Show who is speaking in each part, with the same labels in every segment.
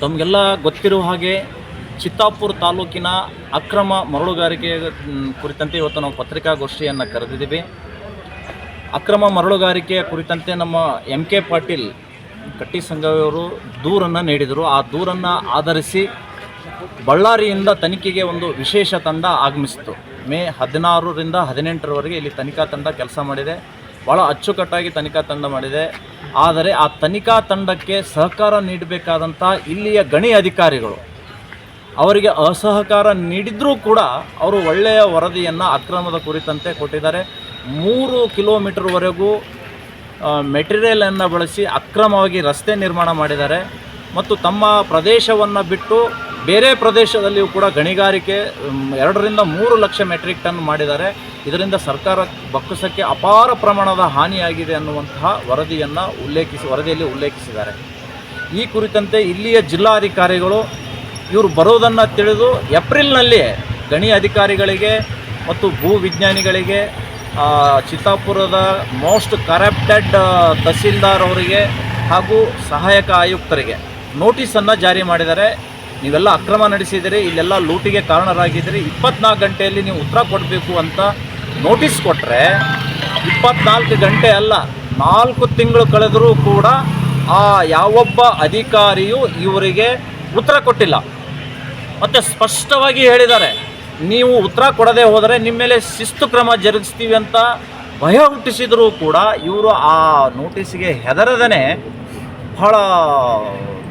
Speaker 1: ತಮಗೆಲ್ಲ ಗೊತ್ತಿರುವ ಹಾಗೆ ಚಿತ್ತಾಪುರ ತಾಲೂಕಿನ ಅಕ್ರಮ ಮರಳುಗಾರಿಕೆ ಕುರಿತಂತೆ ಇವತ್ತು ನಾವು ಪತ್ರಿಕಾಗೋಷ್ಠಿಯನ್ನು ಕರೆದಿದ್ದೀವಿ. ಅಕ್ರಮ ಮರಳುಗಾರಿಕೆಯ ಕುರಿತಂತೆ ನಮ್ಮ ಎಂ ಕೆ ಪಾಟೀಲ್ ಕಟ್ಟಿ ಸಂಘವಿಯವರು ದೂರನ್ನು ನೀಡಿದರು. ಆ ದೂರನ್ನು ಆಧರಿಸಿ ಬಳ್ಳಾರಿಯಿಂದ ತನಿಖೆಗೆ ಒಂದು ವಿಶೇಷ ತಂಡ ಆಗಮಿಸಿತು ಮೇ ಹದಿನಾರರಿಂದ ಹದಿನೆಂಟರವರೆಗೆ ಇಲ್ಲಿ ತನಿಖಾ ತಂಡ ಕೆಲಸ ಮಾಡಿದೆ. ಭಾಳ ಅಚ್ಚುಕಟ್ಟಾಗಿ ತನಿಖಾ ತಂಡ ಮಾಡಿದೆ. ಆದರೆ ಆ ತನಿಖಾ ತಂಡಕ್ಕೆ ಸಹಕಾರ ನೀಡಬೇಕಾದಂಥ ಇಲ್ಲಿಯ ಗಣಿ ಅಧಿಕಾರಿಗಳು, ಅವರಿಗೆ ಅಸಹಕಾರ ನೀಡಿದ್ರೂ ಕೂಡ ಅವರು ಒಳ್ಳೆಯ ವರದಿಯನ್ನು ಅಕ್ರಮದ ಕುರಿತಂತೆ ಕೊಟ್ಟಿದ್ದಾರೆ. ಮೂರು ಕಿಲೋಮೀಟರ್ವರೆಗೂ ಮೆಟೀರಿಯಲನ್ನು ಬಳಸಿ ಅಕ್ರಮವಾಗಿ ರಸ್ತೆ ನಿರ್ಮಾಣ ಮಾಡಿದ್ದಾರೆ. ಮತ್ತು ತಮ್ಮ ಪ್ರದೇಶವನ್ನು ಬಿಟ್ಟು ಬೇರೆ ಪ್ರದೇಶದಲ್ಲಿಯೂ ಕೂಡ ಗಣಿಗಾರಿಕೆ ಎರಡರಿಂದ ಮೂರು ಲಕ್ಷ ಮೆಟ್ರಿಕ್ ಟನ್ ಮಾಡಿದ್ದಾರೆ. ಇದರಿಂದ ಸರ್ಕಾರ ಬಕ್ಕಸಕ್ಕೆ ಅಪಾರ ಪ್ರಮಾಣದ ಹಾನಿಯಾಗಿದೆ ಅನ್ನುವಂತಹ ವರದಿಯನ್ನು ಉಲ್ಲೇಖಿಸಿ, ವರದಿಯಲ್ಲಿ ಉಲ್ಲೇಖಿಸಿದ್ದಾರೆ. ಈ ಕುರಿತಂತೆ ಇಲ್ಲಿಯ ಜಿಲ್ಲಾಧಿಕಾರಿಗಳು ಇವರು ಬರೋದನ್ನು ತಿಳಿದು ಏಪ್ರಿಲ್ನಲ್ಲಿ ಗಣಿ ಅಧಿಕಾರಿಗಳಿಗೆ ಮತ್ತು ಭೂ ವಿಜ್ಞಾನಿಗಳಿಗೆ ಚಿತ್ತಾಪುರದ ಮೋಸ್ಟ್ ಕರಪ್ಟೆಡ್ ತಹಸೀಲ್ದಾರ್ ಅವರಿಗೆ ಹಾಗೂ ಸಹಾಯಕ ಆಯುಕ್ತರಿಗೆ ನೋಟಿಸನ್ನು ಜಾರಿ ಮಾಡಿದ್ದಾರೆ. ನೀವೆಲ್ಲ ಅಕ್ರಮ ನಡೆಸಿದಿರಿ, ಇಲ್ಲೆಲ್ಲ ಲೂಟಿಗೆ ಕಾರಣರಾಗಿದ್ದರೆ ಇಪ್ಪತ್ನಾಲ್ಕು ಗಂಟೆಯಲ್ಲಿ ನೀವು ಉತ್ತರ ಕೊಡಬೇಕು ಅಂತ ನೋಟಿಸ್ ಕೊಟ್ಟರೆ ಇಪ್ಪತ್ನಾಲ್ಕು ಗಂಟೆ ಅಲ್ಲ, ನಾಲ್ಕು ತಿಂಗಳು ಕಳೆದರೂ ಕೂಡ ಆ ಯಾವೊಬ್ಬ ಅಧಿಕಾರಿಯೂ ಇವರಿಗೆ ಉತ್ತರ ಕೊಟ್ಟಿಲ್ಲ. ಮತ್ತು ಸ್ಪಷ್ಟವಾಗಿ ಹೇಳಿದ್ದಾರೆ, ನೀವು ಉತ್ತರ ಕೊಡದೆ ಹೋದರೆ ನಿಮ್ಮ ಮೇಲೆ ಶಿಸ್ತು ಕ್ರಮ ಜರುಗಿಸ್ತೀವಿ ಅಂತ ಭಯ ಹುಟ್ಟಿಸಿದರೂ ಕೂಡ ಇವರು ಆ ನೋಟಿಸ್ಗೆ ಹೆದರದೇ ಬಹಳ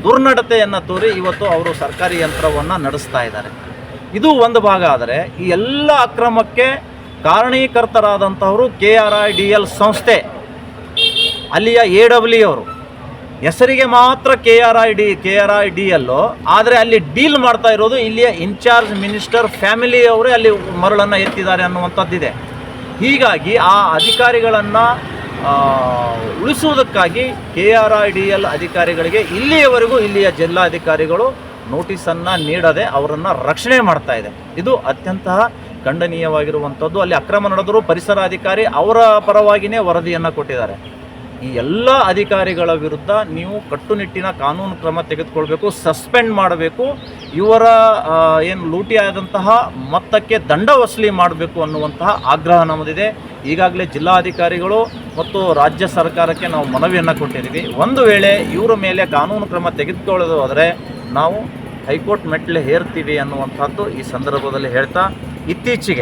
Speaker 1: ದುರ್ನಡತೆಯನ್ನು ತೋರಿ ಇವತ್ತು ಅವರು ಸರ್ಕಾರಿ ಯಂತ್ರವನ್ನು ನಡೆಸ್ತಾ ಇದ್ದಾರೆ. ಇದು ಒಂದು ಭಾಗ ಆದರೆ ಈ ಎಲ್ಲ ಅಕ್ರಮಕ್ಕೆ ಕಾರಣೀಕರ್ತರಾದಂಥವರು K R I D L ಸಂಸ್ಥೆ, ಅಲ್ಲಿಯ ಎ ಡಬ್ಲ್ಯೂ ಅವರು. ಹೆಸರಿಗೆ ಮಾತ್ರ K R I D, K R I D L ಆದರೆ ಅಲ್ಲಿ ಡೀಲ್ ಮಾಡ್ತಾ ಇರೋದು ಇಲ್ಲಿಯ ಇನ್ಚಾರ್ಜ್ ಮಿನಿಸ್ಟರ್ ಫ್ಯಾಮಿಲಿ ಅವರೇ ಅಲ್ಲಿ ಮರಳನ್ನು ಎತ್ತಿದ್ದಾರೆ ಅನ್ನುವಂಥದ್ದಿದೆ. ಹೀಗಾಗಿ ಆ ಅಧಿಕಾರಿಗಳನ್ನು ಉಳಿಸುವುದಕ್ಕಾಗಿ K R I D L ಅಧಿಕಾರಿಗಳಿಗೆ ಇಲ್ಲಿಯವರೆಗೂ ಇಲ್ಲಿಯ ಜಿಲ್ಲಾಧಿಕಾರಿಗಳು ನೋಟಿಸನ್ನು ನೀಡದೆ ಅವರನ್ನು ರಕ್ಷಣೆ ಮಾಡ್ತಾ ಇದೆ. ಇದು ಅತ್ಯಂತ ಖಂಡನೀಯವಾಗಿರುವಂಥದ್ದು ಅಲ್ಲಿ ಅಕ್ರಮ ನಡೆದರೂ ಪರಿಸರ ಅಧಿಕಾರಿ ಅವರ ಪರವಾಗಿಯೇ ವರದಿಯನ್ನು ಕೊಟ್ಟಿದ್ದಾರೆ. ಈ ಎಲ್ಲ ಅಧಿಕಾರಿಗಳ ವಿರುದ್ಧ ನೀವು ಕಟ್ಟುನಿಟ್ಟಿನ ಕಾನೂನು ಕ್ರಮ ತೆಗೆದುಕೊಳ್ಬೇಕು, ಸಸ್ಪೆಂಡ್ ಮಾಡಬೇಕು, ಇವರ ಏನು ಲೂಟಿ ಆದಂತಹ ಮೊತ್ತಕ್ಕೆ ದಂಡ ವಸೂಲಿ ಮಾಡಬೇಕು ಅನ್ನುವಂತಹ ಆಗ್ರಹ ನಮ್ಮದಿದೆ. ಈಗಾಗಲೇ ಜಿಲ್ಲಾಧಿಕಾರಿಗಳು ಮತ್ತು ರಾಜ್ಯ ಸರ್ಕಾರಕ್ಕೆ ನಾವು ಮನವಿಯನ್ನು ಕೊಟ್ಟಿದ್ದೀವಿ. ಒಂದು ವೇಳೆ ಇವರ ಮೇಲೆ ಕಾನೂನು ಕ್ರಮ ತೆಗೆದುಕೊಳ್ಳೋದು ಆದರೆ ನಾವು ಹೈಕೋರ್ಟ್ ಮೆಟ್ಲೆ ಹೇರ್ತೀವಿ ಅನ್ನುವಂಥದ್ದು ಈ ಸಂದರ್ಭದಲ್ಲಿ ಹೇಳ್ತಾ ಇತ್ತೀಚೆಗೆ